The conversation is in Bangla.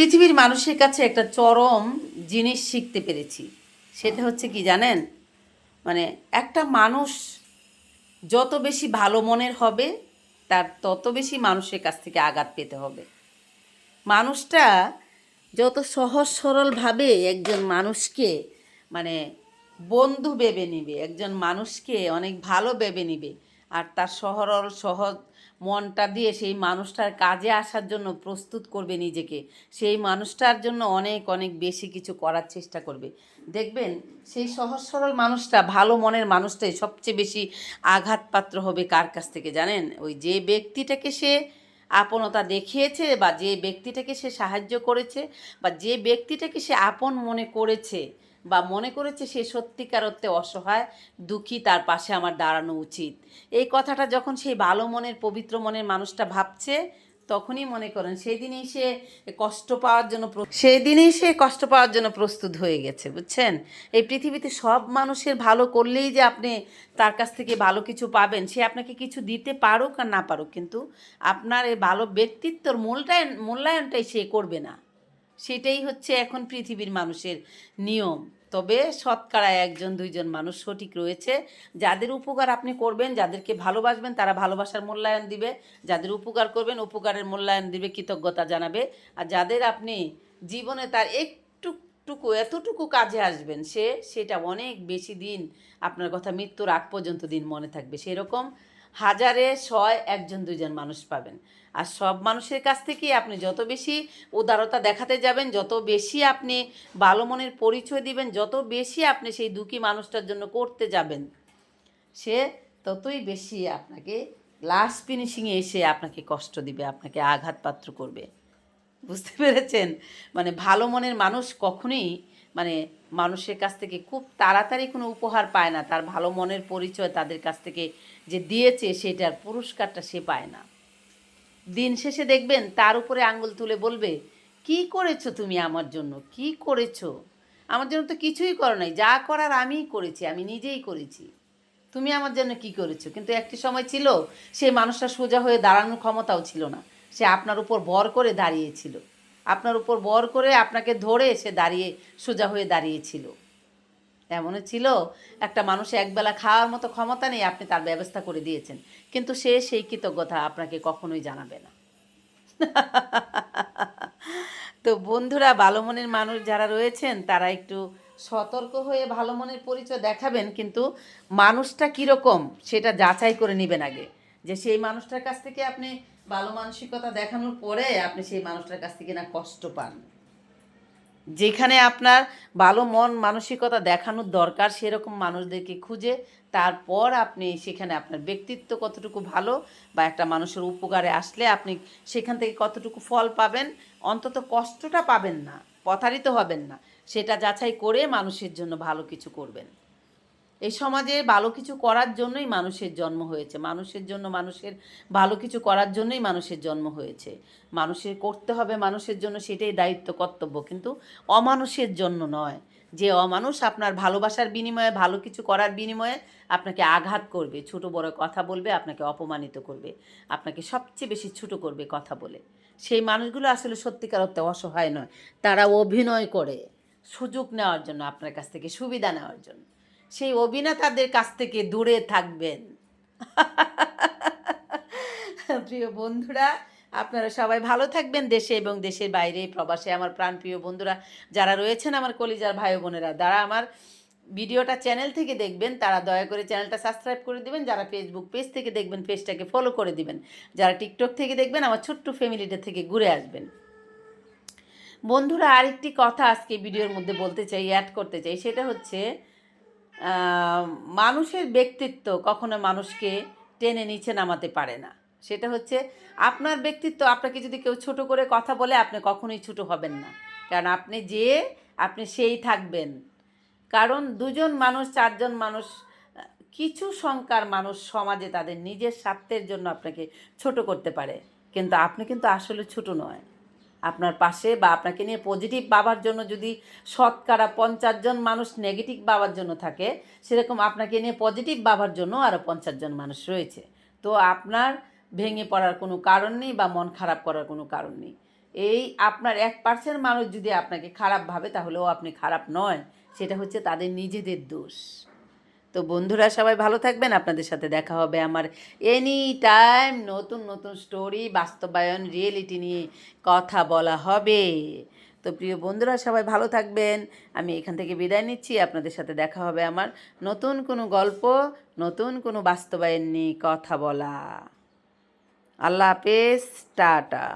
পৃথিবীর মানুষের কাছে একটা চরম জিনিস শিখতে পেরেছি। সেটা হচ্ছে কি জানেন? মানে একটা মানুষ যত বেশি ভালো মনের হবে, তার তত বেশি মানুষের কাছ থেকে আঘাত পেতে হবে। মানুষটা যত সহজ সরলভাবে একজন মানুষকে মানে বন্ধু ভেবে নিবে, একজন মানুষকে অনেক ভালো ভেবে নিবে আর তার সহরল সহজ মনটা দিয়ে সেই মানুষটার কাজে আসার জন্য প্রস্তুত করবে নিজেকে। সেই মানুষটার জন্য অনেক অনেক বেশি কিছু করার চেষ্টা করবে। দেখবেন, সেই সহজ সরল মানুষটা, ভালো মনের মানুষটাই সবচেয়ে বেশি আঘাতপাত্র হবে কার কাছ থেকে জানেন? ওই যে ব্যক্তিটাকে সে আপনতা দেখিয়েছে বা যে ব্যক্তিটাকে সে সাহায্য করেছে বা যে ব্যক্তিটাকে সে আপন মনে করেছে বা মনে করেছে সে সত্যিকার অর্থে অসহায়, দুঃখী, তার পাশে আমার দাঁড়ানো উচিত। এই কথাটা যখন সেই ভালো মনের, পবিত্র মনের মানুষটা ভাবছে, তখনই মনে করেন সেই দিনেই সে কষ্ট পাওয়ার জন্য সেই দিনেই সে কষ্ট পাওয়ার জন্য প্রস্তুত হয়ে গেছে, বুঝছেন? এই পৃথিবীতে সব মানুষের ভালো করলেই যে আপনি তার কাছ থেকে ভালো কিছু পাবেন, সে আপনাকে কিছু দিতে পারুক আর না পারুক, কিন্তু আপনার এই ভালো ব্যক্তিত্বর মূল্যায়ন মূল্যায়নটাই সে করবে না। সেটাই হচ্ছে এখন পৃথিবীর মানুষের নিয়ম। তবে শতকরা একজন, দুইজন মানুষ সঠিক রয়েছে। যাদের উপকার আপনি করবেন, যাদেরকে ভালোবাসবেন, তারা ভালোবাসার মূল্যায়ন দিবে। যাদের উপকার করবেন, উপকারের মূল্যায়ন দিবে, কৃতজ্ঞতা জানাবে। আর যাদের আপনি জীবনে তার একটুটুকু এতটুকু কাজে আসবেন সে, সেটা অনেক বেশি দিন আপনার কথা মৃত্যুর আগ পর্যন্ত দিন মনে থাকবে। সেরকম হাজারে ছয় একজন, দুইজন মানুষ পাবেন। আর সব মানুষের কাছ থেকেই আপনি যত বেশি উদারতা দেখাতে যাবেন, যত বেশি আপনি ভালো মনের পরিচয় দিবেন, যত বেশি আপনি সেই দুঃখী মানুষটার জন্য করতে যাবেন, সে ততই বেশি আপনাকে লাস্ট ফিনিশিংয়ে এসে আপনাকে কষ্ট দিবে, আপনাকে আঘাতপাত্র করবে। বুঝতে পেরেছেন? মানে ভালো মনের মানুষ কখনোই মানে মানুষের কাছ থেকে খুব তাড়াতাড়ি কোনো উপহার পায় না। তার ভালো মনের পরিচয় তাদের কাছ থেকে যে দিয়েছে সেটার পুরস্কারটা সে পায় না। দিন শেষে দেখবেন তার উপরে আঙ্গুল তুলে বলবে, কি করেছ তুমি আমার জন্য? কি করেছ? আমার জন্য তো কিছুই করো নাই। যা করার আমিই করেছি, আমি নিজেই করেছি। তুমি আমার জন্য কি করেছ? কিন্তু একটি সময় ছিল সেই মানুষটা সোজা হয়ে দাঁড়ানোর ক্ষমতাও ছিল না। সে আপনার উপর বর করে দাঁড়িয়েছিল। আপনার উপর বর করে আপনাকে ধরে সে দাঁড়িয়ে, সোজা হয়ে দাঁড়িয়েছিল। এমনও ছিল, একটা মানুষ একবেলা খাওয়ার মতো ক্ষমতা নেই, আপনি তার ব্যবস্থা করে দিয়েছেন। কিন্তু সে সেই কৃতজ্ঞতা আপনাকে কখনোই জানাবে না। তো বন্ধুরা ভালো মনের মানুষ যারা রয়েছেন, তারা একটু সতর্ক হয়ে ভালো মনের পরিচয় দেখাবেন, কিন্তু মানুষটা কীরকম, সেটা যাচাই করে নেবেন আগে। যে সেই মানুষটার কাছ থেকে আপনি ভালো মানসিকতা দেখানোর পরে আপনি সেই মানুষটার কাছ থেকে না কষ্ট পান। যেখানে আপনার ভালো মন, মানসিকতা দেখানোর দরকার, সেরকম মানুষদেরকে খুঁজে, তারপর আপনি সেখানে আপনার ব্যক্তিত্ব কতটুকু ভালো বা একটা মানুষের উপকারে আসলে আপনি সেখান থেকে কতটুকু ফল পাবেন, অন্তত কষ্টটা পাবেন না, প্রতারিত হবেন না। সেটা যাচাই করে মানুষের জন্য ভালো কিছু করবেন। এই সমাজে ভালো কিছু করার জন্যই মানুষের জন্ম হয়েছে। মানুষের জন্য মানুষের ভালো কিছু করার জন্যই মানুষের জন্ম হয়েছে। মানুষের করতে হবে মানুষের জন্য সেটাই দায়িত্ব, কর্তব্য। কিন্তু অমানুষের জন্য নয়। যে অমানুষ আপনার ভালোবাসার বিনিময়ে, ভালো কিছু করার বিনিময়ে আপনাকে আঘাত করবে, ছোট বড় কথা বলবে, আপনাকে অপমানিত করবে, আপনাকে সবচেয়ে বেশি ছোট করবে কথা বলে। সেই মানুষগুলো আসলে সত্যিকার অর্থে অসহায় নয়। তারা অভিনয় করে সুযোগ নেওয়ার জন্য, আপনার কাছ থেকে সুবিধা নেওয়ার জন্য। সেই অভিনেতাদের কাছ থেকে দূরে থাকবেন। প্রিয় বন্ধুরা, আপনারা সবাই ভালো থাকবেন দেশে এবং দেশের বাইরে প্রবাসে। আমার প্রাণপ্রিয় বন্ধুরা, যারা রয়েছেন আমার কলিজার ভাই বোনেরা যারা আমার ভিডিওটা চ্যানেল থেকে দেখবেন, তারা দয়া করে চ্যানেলটা সাবস্ক্রাইব করে দিবেন। যারা ফেসবুক পেজ থেকে দেখবেন পেজটাকে ফলো করে দিবেন। যারা টিকটক থেকে দেখবেন, আমার ছোট্ট ফ্যামিলিটা থেকে ঘুরে আসবেন। বন্ধুরা, আরেকটি কথা আজকে ভিডিওর মধ্যে বলতে চাই অ্যাড করতে চাই। সেটা হচ্ছে মানুষের ব্যক্তিত্ব কখনো মানুষকে টেনে নিচে নামাতে পারে না। সেটা হচ্ছে আপনার ব্যক্তিত্ব আপনাকে যদি কেউ ছোট করে কথা বলে, আপনি কখনোই ছোট হবেন না। কারণ আপনি যে, আপনি সেই থাকবেন। কারণ দুজন মানুষ, চারজন মানুষ, কিছু সংখ্যার মানুষ সমাজে তাদের নিজের স্বার্থের জন্য আপনাকে ছোট করতে পারে। কিন্তু আপনি কিন্তু আসলে ছোট নয়। আপনার পাশে বা আপনাকে নিয়ে পজিটিভ বাবার জন্য যদি শতকরা পঞ্চাশ জন মানুষ নেগেটিভ বাবার জন্য থাকে, সেরকম আপনাকে নিয়ে পজিটিভ বাবার জন্য আরও পঞ্চাশ জন মানুষ রয়েছে। তো আপনার ভেঙে পড়ার কোনো কারণ নেই বা মন খারাপ করার কোনো কারণ নেই। এই আপনার এক পার্সেন্ট মানুষ যদি আপনাকে খারাপ ভাবে, তাহলেও আপনি খারাপ নয়। সেটা হচ্ছে তাদের নিজেদের দোষ। তো বন্ধুরা সবাই ভালো থাকবেন। আপনাদের সাথে দেখা হবে আমার এনি টাইম নতুন নতুন স্টোরি বাস্তবায়ন রিয়েলিটি নিয়ে কথা বলা হবে। তো প্রিয় বন্ধুরা সবাই ভালো থাকবেন। আমি এখান থেকে বিদায় নিচ্ছি। আপনাদের সাথে দেখা হবে আমার নতুন কোনো গল্প, নতুন কোনো বাস্তবায়ন নিয়ে কথা বলা। আল্লাহ হাফেজ, টাটা।